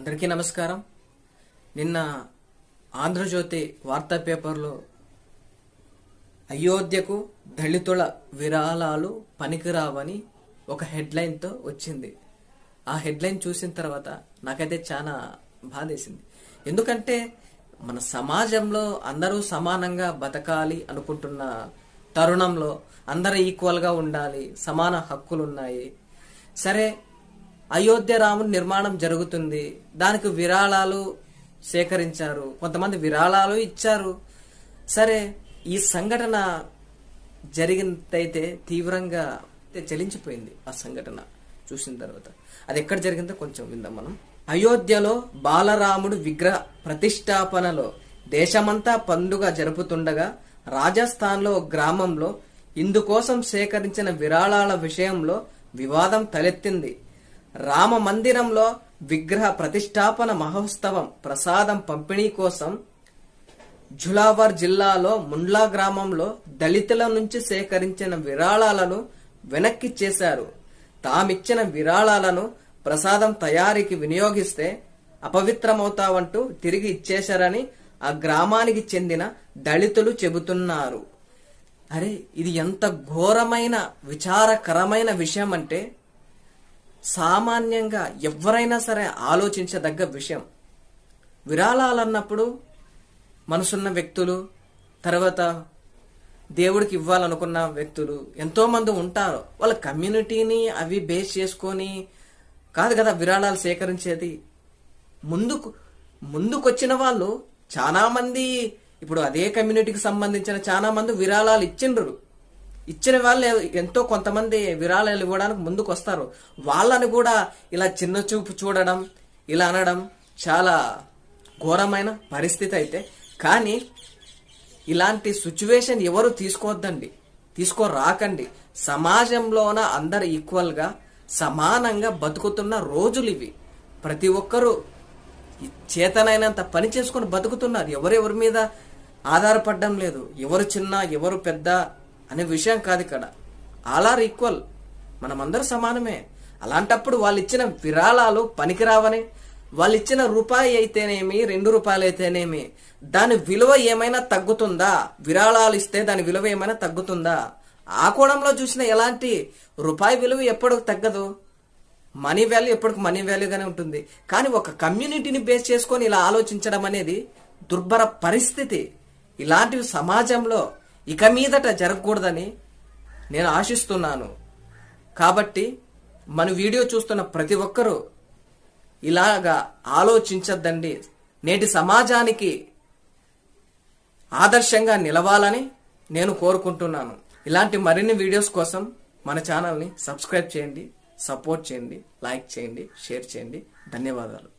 అందరికీ నమస్కారం. నిన్న ఆంధ్రజ్యోతి వార్తా పేపర్లో అయోధ్యకు దళితుల విరాళాలు పనికిరావని ఒక హెడ్లైన్తో వచ్చింది. ఆ హెడ్లైన్ చూసిన తర్వాత నాకైతే చాలా బాధేసింది. ఎందుకంటే మన సమాజంలో అందరూ సమానంగా బతకాలి అనుకుంటున్న తరుణంలో అందరూ ఈక్వల్గా ఉండాలి సమాన హక్కులు ఉన్నాయి సరే అయోధ్య రాముడు నిర్మాణం జరుగుతుంది. దానికి విరాళాలు సేకరించారు. కొంతమంది విరాళాలు ఇచ్చారు. సరే ఈ సంఘటన జరిగినట్టయితే తీవ్రంగా చలించిపోయింది ఆ సంఘటన చూసిన తర్వాత. అది ఎక్కడ జరిగిందో కొంచెం విందాం మనం. అయోధ్యలో బాలరాముడు విగ్రహ ప్రతిష్టాపనలో దేశమంతా పండుగ జరుపుతుండగా రాజస్థాన్లో గ్రామంలో ఇందుకోసం సేకరించిన విరాళాల విషయంలో వివాదం తలెత్తింది. రామ మందిరంలో విగ్రహ ప్రతిష్టాపన మహోత్సవం ప్రసాదం పంపిణీ కోసం జులావర్ జిల్లాలో ముండ్లా గ్రామంలో దళితుల నుంచి సేకరించిన విరాళాలను వెనక్కి చేశారు. తామిచ్చిన విరాళాలను ప్రసాదం తయారీకి వినియోగిస్తే అపవిత్రమవుతావంటూ తిరిగి ఇచ్చేశారని ఆ గ్రామానికి చెందిన దళితులు చెబుతున్నారు. అరే ఇది ఎంత ఘోరమైన విచారకరమైన విషయం అంటే సామాన్యంగా ఎవరైనా సరే ఆలోచించదగ్గ విషయం. విరాళాలన్నప్పుడు మనసున్న వ్యక్తులు తర్వాత దేవుడికి ఇవ్వాలనుకున్న వ్యక్తులు ఎంతోమంది ఉంటారు. వాళ్ళ కమ్యూనిటీని అవి బేస్ చేసుకొని కాదు కదా విరాళాలు సేకరించేది. ముందుకు ముందుకొచ్చిన వాళ్ళు చాలామంది ఇప్పుడు అదే కమ్యూనిటీకి సంబంధించిన చాలా మంది విరాళాలు ఇచ్చిండ్రు. ఇచ్చిన వాళ్ళు ఎంతో కొంతమంది విరాళాలు ఇవ్వడానికి ముందుకు వస్తారు వాళ్ళని కూడా ఇలా చిన్న చూపు చూడడం ఇలా అనడం చాలా ఘోరమైన పరిస్థితి అయితే. కానీ ఇలాంటి సిచ్యువేషన్ ఎవరు తీసుకోవద్దండి. తీసుకోరాకండి. సమాజంలోన అందరు ఈక్వల్గా సమానంగా బతుకుతున్న రోజులు ఇవి. ప్రతి ఒక్కరూ చేతనైనంత పని చేసుకొని బతుకుతున్నారు. ఎవరెవరి మీద ఆధారపడడం లేదు. ఎవరు చిన్న ఎవరు పెద్ద అనే విషయం కాదు ఇక్కడ. ఆల్ ఆర్ ఈక్వల్ మనమందరం సమానమే. అలాంటప్పుడు వాళ్ళు ఇచ్చిన విరాళాలు పనికిరావని వాళ్ళు ఇచ్చిన రూపాయి అయితేనేమి రెండు రూపాయలు అయితేనేమి దాని విలువ ఏమైనా తగ్గుతుందా? విరాళాలు ఇస్తే దాని విలువ ఏమైనా తగ్గుతుందా? ఆ కోణంలో చూసిన ఎలాంటి రూపాయి విలువ ఎప్పుడు తగ్గదు? మనీ వాల్యూ ఎప్పటికి మనీ వాల్యూగానే ఉంటుంది. కానీ ఒక కమ్యూనిటీని బేస్ చేసుకొని ఇలా ఆలోచించడం అనేది దుర్భర పరిస్థితి. ఇలాంటివి సమాజంలో ఇక మీదట జరగకూడదని నేను ఆశిస్తున్నాను. కాబట్టి మన వీడియో చూస్తున్న ప్రతి ఒక్కరూ ఇలాగా ఆలోచించద్దండి. నేటి సమాజానికి ఆదర్శంగా నిలవాలని నేను కోరుకుంటున్నాను. ఇలాంటి మరిన్ని వీడియోస్ కోసం మన ఛానల్ని సబ్స్క్రైబ్ చేయండి సపోర్ట్ చేయండి లైక్ చేయండి షేర్ చేయండి. ధన్యవాదాలు.